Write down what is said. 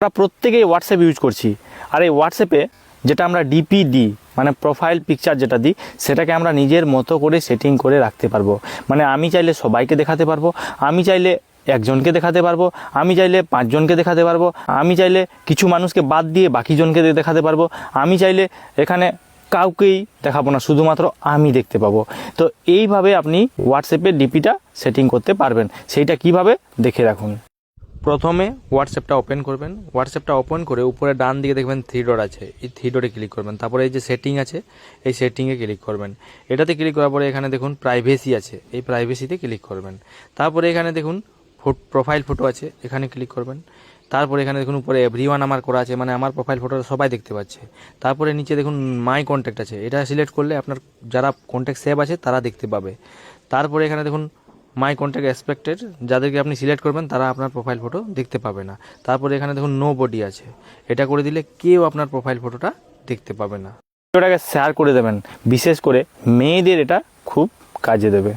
আমরা প্রত্যেকেই WhatsApp use করছি। আর এই হোয়াটসঅ্যাপে যেটা আমরা ডিপি দিই মানে প্রোফাইল পিকচার যেটা দিই, সেটাকে আমরা নিজের মতো করে সেটিং করে রাখতে পারব। মানে আমি চাইলে সবাইকে দেখাতে পারব, আমি চাইলে একজনকে দেখাতে পারব, আমি চাইলে পাঁচজনকে দেখাতে পারব, আমি চাইলে কিছু মানুষকে বাদ দিয়ে বাকি জনকে দেখাতে পারব, আমি চাইলে এখানে কাউকেই দেখাবো না, শুধুমাত্র আমি দেখতে পাবো। তো এইভাবে আপনি হোয়াটসঅ্যাপে ডিপিটা সেটিং করতে পারবেন। সেইটা কীভাবে, দেখে রাখুন। প্রথমে হোয়াটসঅ্যাপটা ওপেন করবেন। হোয়াটসঅ্যাপটা ওপেন করে উপরে ডান দিকে দেখবেন থ্রি আছে। এই থ্রি ডটে ক্লিক করবেন। তারপরে এই যে সেটিং আছে, এই সেটিংয়ে ক্লিক করবেন। এটাতে ক্লিক করার পরে এখানে দেখুন প্রাইভেসি আছে। এই প্রাইভেসিতে ক্লিক করবেন। তারপরে এখানে দেখুন প্রোফাইল ফটো আছে, এখানে ক্লিক করবেন। তারপরে এখানে দেখুন উপরে এভরিওয়ান আমার করা আছে মানে আমার প্রোফাইল ফটোটা সবাই দেখতে পাচ্ছে। তারপরে নিচে দেখুন মাই কন্ট্যাক্ট আছে। এটা সিলেক্ট করলে আপনার যারা কন্ট্যাক্ট সেভ আছে তারা দেখতে পাবে। তারপরে এখানে দেখুন মাই কন্ট্যাক্ট এক্সপেক্টেড যাদেরকে আপনি সিলেক্ট করবেন, তারা আপনার প্রোফাইল ফটো দেখতে পাবে না। তারপরে এখানে দেখুন নো বডি আছে। এটা করে দিলে কেউ আপনার প্রোফাইল ফটোটা দেখতে পাবে না। ভিডিওটাকে শেয়ার করে দেবেন। বিশেষ করে মেয়েদের এটা খুব কাজে দেবে।